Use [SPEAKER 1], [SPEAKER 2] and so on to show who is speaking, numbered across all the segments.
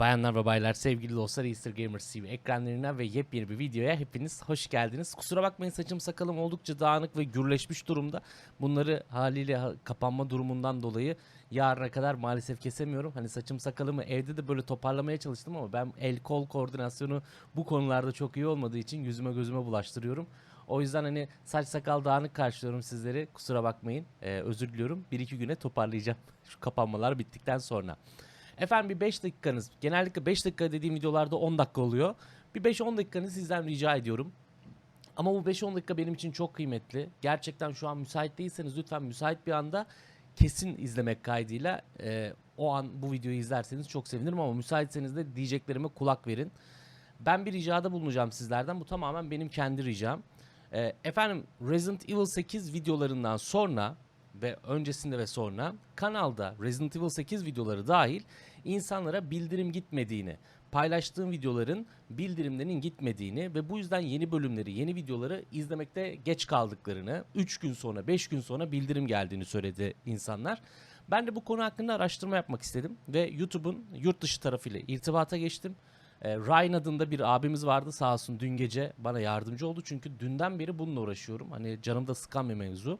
[SPEAKER 1] Bayanlar ve baylar, sevgili dostlar Easter Gamers TV ekranlarına ve yepyeni bir videoya hepiniz hoş geldiniz. Kusura bakmayın saçım sakalım oldukça dağınık ve gürleşmiş durumda. Bunları haliyle ha- kapanma durumundan dolayı yarına kadar maalesef kesemiyorum. Hani saçım sakalımı evde de böyle toparlamaya çalıştım ama ben el kol koordinasyonu bu konularda çok iyi olmadığı için yüzüme gözüme bulaştırıyorum. O yüzden hani saç sakal dağınık karşılıyorum sizleri. Kusura bakmayın. Ee, özür diliyorum. Bir iki güne toparlayacağım şu kapanmalar bittikten sonra. Efendim bir 5 dakikanız, genellikle 5 dakika dediğim videolarda 10 dakika oluyor. Bir 5-10 dakikanızı sizden rica ediyorum. Ama bu 5-10 dakika benim için çok kıymetli. Gerçekten şu an müsait değilseniz lütfen müsait bir anda kesin izlemek kaydıyla e, o an bu videoyu izlerseniz çok sevinirim ama müsaitseniz de diyeceklerime kulak verin. Ben bir ricada bulunacağım sizlerden. Bu tamamen benim kendi ricam. E, efendim Resident Evil 8 videolarından sonra ve öncesinde ve sonra kanalda Resident Evil 8 videoları dahil insanlara bildirim gitmediğini, paylaştığım videoların bildirimlerinin gitmediğini ve bu yüzden yeni bölümleri, yeni videoları izlemekte geç kaldıklarını, 3 gün sonra, 5 gün sonra bildirim geldiğini söyledi insanlar. Ben de bu konu hakkında araştırma yapmak istedim ve YouTube'un yurt dışı tarafıyla irtibata geçtim. E, Ryan adında bir abimiz vardı sağ olsun dün gece bana yardımcı oldu. Çünkü dünden beri bununla uğraşıyorum. Hani canımda sıkan bir mevzu.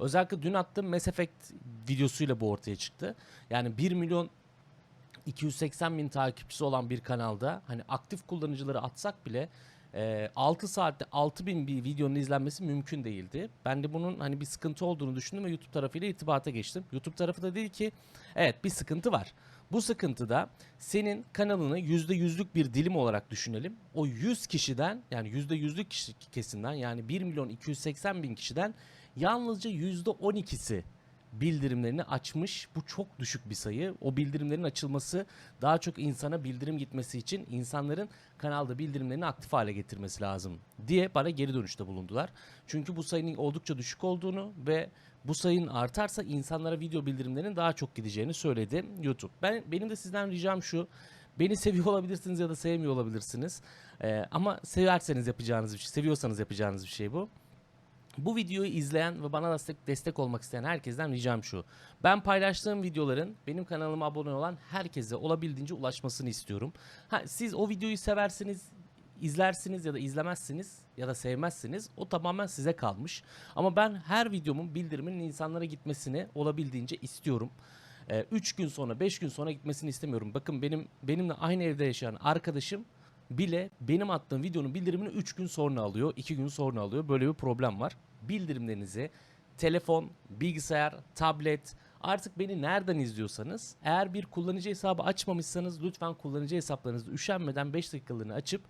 [SPEAKER 1] Özellikle dün attığım Mass Effect videosuyla bu ortaya çıktı. Yani 1 milyon 280 bin takipçisi olan bir kanalda hani aktif kullanıcıları atsak bile e, 6 saatte 6 bin bir videonun izlenmesi mümkün değildi. Ben de bunun hani bir sıkıntı olduğunu düşündüm ve YouTube tarafıyla irtibata geçtim. YouTube tarafı da dedi ki evet bir sıkıntı var. Bu sıkıntıda senin kanalını %100'lük bir dilim olarak düşünelim. O 100 kişiden yani %100'lük kişi kesimden yani 1 milyon 280 bin kişiden yalnızca %12'si bildirimlerini açmış. Bu çok düşük bir sayı. O bildirimlerin açılması daha çok insana bildirim gitmesi için insanların kanalda bildirimlerini aktif hale getirmesi lazım diye bana geri dönüşte bulundular. Çünkü bu sayının oldukça düşük olduğunu ve bu sayının artarsa insanlara video bildirimlerinin daha çok gideceğini söyledi YouTube. Ben benim de sizden ricam şu. Beni seviyor olabilirsiniz ya da sevmiyor olabilirsiniz. Ee, ama severseniz yapacağınız bir şey, seviyorsanız yapacağınız bir şey bu. Bu videoyu izleyen ve bana destek, destek olmak isteyen herkesten ricam şu. Ben paylaştığım videoların benim kanalıma abone olan herkese olabildiğince ulaşmasını istiyorum. Ha, siz o videoyu seversiniz, izlersiniz ya da izlemezsiniz ya da sevmezsiniz. O tamamen size kalmış. Ama ben her videomun bildiriminin insanlara gitmesini olabildiğince istiyorum. 3 gün sonra 5 gün sonra gitmesini istemiyorum. Bakın benim benimle aynı evde yaşayan arkadaşım bile benim attığım videonun bildirimini 3 gün sonra alıyor, 2 gün sonra alıyor. Böyle bir problem var. Bildirimlerinizi telefon, bilgisayar, tablet artık beni nereden izliyorsanız eğer bir kullanıcı hesabı açmamışsanız lütfen kullanıcı hesaplarınızı üşenmeden 5 dakikalığını açıp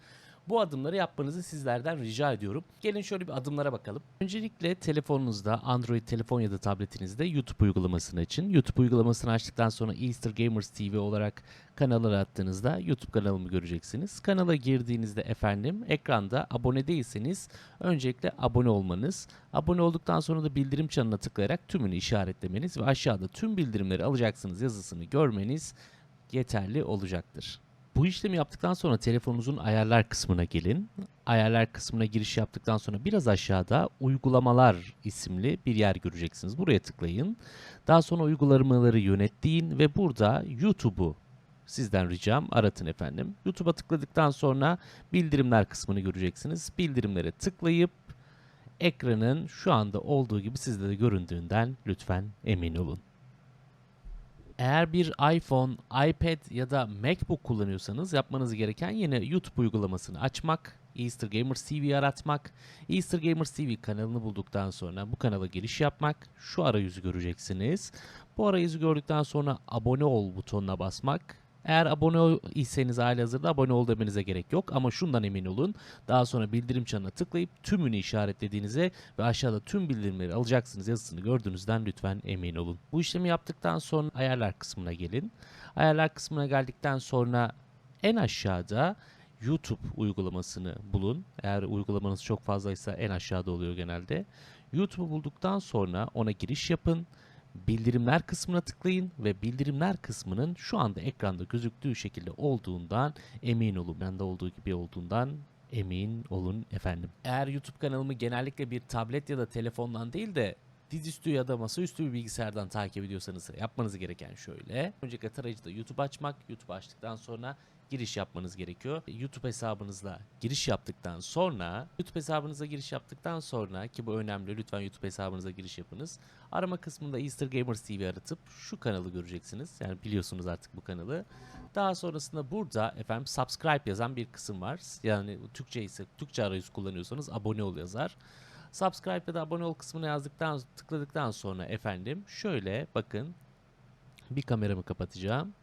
[SPEAKER 1] bu adımları yapmanızı sizlerden rica ediyorum. Gelin şöyle bir adımlara bakalım. Öncelikle telefonunuzda Android telefon ya da tabletinizde YouTube uygulamasını açın. YouTube uygulamasını açtıktan sonra Easter Gamers TV olarak kanalı attığınızda YouTube kanalımı göreceksiniz. Kanala girdiğinizde efendim ekranda abone değilseniz öncelikle abone olmanız, abone olduktan sonra da bildirim çanına tıklayarak tümünü işaretlemeniz ve aşağıda tüm bildirimleri alacaksınız yazısını görmeniz yeterli olacaktır. Bu işlemi yaptıktan sonra telefonunuzun ayarlar kısmına gelin. Ayarlar kısmına giriş yaptıktan sonra biraz aşağıda uygulamalar isimli bir yer göreceksiniz. Buraya tıklayın. Daha sonra uygulamaları yönet ve burada YouTube'u sizden ricam aratın efendim. YouTube'a tıkladıktan sonra bildirimler kısmını göreceksiniz. Bildirimlere tıklayıp ekranın şu anda olduğu gibi sizde de göründüğünden lütfen emin olun. Eğer bir iPhone, iPad ya da MacBook kullanıyorsanız yapmanız gereken yine YouTube uygulamasını açmak, Easter Gamers TV aratmak, Easter Gamers TV kanalını bulduktan sonra bu kanala giriş yapmak, şu arayüzü göreceksiniz. Bu arayüzü gördükten sonra abone ol butonuna basmak. Eğer abone iseniz halihazırda abone ol demenize gerek yok ama şundan emin olun. Daha sonra bildirim çanına tıklayıp tümünü işaretlediğinize ve aşağıda tüm bildirimleri alacaksınız yazısını gördüğünüzden lütfen emin olun. Bu işlemi yaptıktan sonra ayarlar kısmına gelin. Ayarlar kısmına geldikten sonra en aşağıda YouTube uygulamasını bulun. Eğer uygulamanız çok fazlaysa en aşağıda oluyor genelde. YouTube'u bulduktan sonra ona giriş yapın. Bildirimler kısmına tıklayın ve bildirimler kısmının şu anda ekranda gözüktüğü şekilde olduğundan emin olun. Bende olduğu gibi olduğundan emin olun efendim. Eğer YouTube kanalımı genellikle bir tablet ya da telefondan değil de dizüstü ya da masaüstü bir bilgisayardan takip ediyorsanız yapmanız gereken şöyle. Öncelikle tarayıcıda YouTube açmak. YouTube açtıktan sonra giriş yapmanız gerekiyor. YouTube hesabınızla giriş yaptıktan sonra YouTube hesabınıza giriş yaptıktan sonra ki bu önemli lütfen YouTube hesabınıza giriş yapınız. Arama kısmında Easter Gamers TV aratıp şu kanalı göreceksiniz. Yani biliyorsunuz artık bu kanalı. Daha sonrasında burada efendim subscribe yazan bir kısım var. Yani Türkçe ise Türkçe arayüz kullanıyorsanız abone ol yazar. Subscribe ya da abone ol kısmına yazdıktan tıkladıktan sonra efendim şöyle bakın bir kameramı kapatacağım.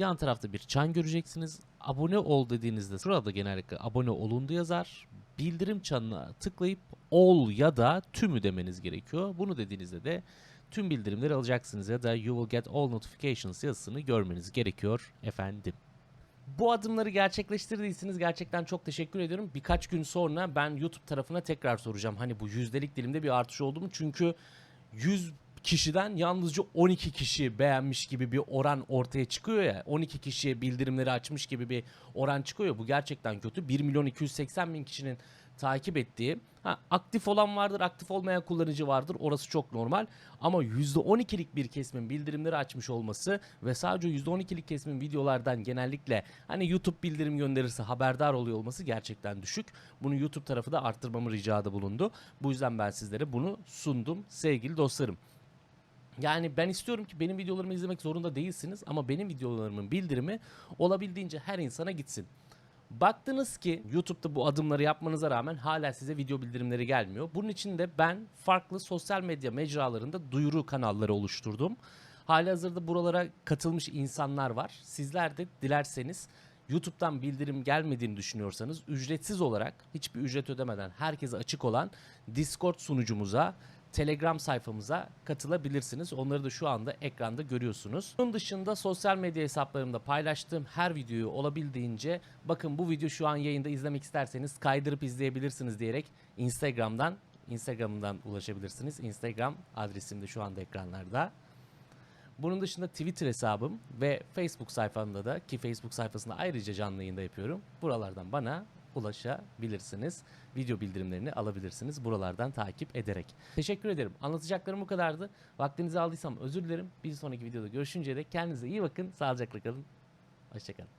[SPEAKER 1] Yan tarafta bir çan göreceksiniz. Abone ol dediğinizde sırada genellikle abone olundu yazar. Bildirim çanına tıklayıp ol ya da tümü demeniz gerekiyor. Bunu dediğinizde de tüm bildirimleri alacaksınız ya da you will get all notifications yazısını görmeniz gerekiyor efendim. Bu adımları gerçekleştirdiyseniz gerçekten çok teşekkür ediyorum. Birkaç gün sonra ben YouTube tarafına tekrar soracağım. Hani bu yüzdelik dilimde bir artış oldu mu? Çünkü 100 kişiden yalnızca 12 kişi beğenmiş gibi bir oran ortaya çıkıyor ya. 12 kişiye bildirimleri açmış gibi bir oran çıkıyor. Bu gerçekten kötü. 1 milyon 280 bin kişinin takip ettiği ha, aktif olan vardır aktif olmayan kullanıcı vardır orası çok normal ama %12'lik bir kesimin bildirimleri açmış olması ve sadece %12'lik kesimin videolardan genellikle hani YouTube bildirim gönderirse haberdar oluyor olması gerçekten düşük. Bunu YouTube tarafı da arttırmamı ricada bulundu. Bu yüzden ben sizlere bunu sundum sevgili dostlarım. Yani ben istiyorum ki benim videolarımı izlemek zorunda değilsiniz ama benim videolarımın bildirimi olabildiğince her insana gitsin. Baktınız ki YouTube'da bu adımları yapmanıza rağmen hala size video bildirimleri gelmiyor. Bunun için de ben farklı sosyal medya mecralarında duyuru kanalları oluşturdum. Halihazırda buralara katılmış insanlar var. Sizler de dilerseniz YouTube'dan bildirim gelmediğini düşünüyorsanız ücretsiz olarak hiçbir ücret ödemeden herkese açık olan Discord sunucumuza Telegram sayfamıza katılabilirsiniz. Onları da şu anda ekranda görüyorsunuz. Bunun dışında sosyal medya hesaplarımda paylaştığım her videoyu olabildiğince bakın bu video şu an yayında izlemek isterseniz kaydırıp izleyebilirsiniz diyerek Instagram'dan Instagram'dan ulaşabilirsiniz. Instagram adresim de şu anda ekranlarda. Bunun dışında Twitter hesabım ve Facebook sayfamda da ki Facebook sayfasında ayrıca canlı yayında yapıyorum. Buralardan bana ulaşabilirsiniz. Video bildirimlerini alabilirsiniz buralardan takip ederek. Teşekkür ederim. Anlatacaklarım bu kadardı. Vaktinizi aldıysam özür dilerim. Bir sonraki videoda görüşünceye dek kendinize iyi bakın. Sağlıcakla kalın. Hoşçakalın.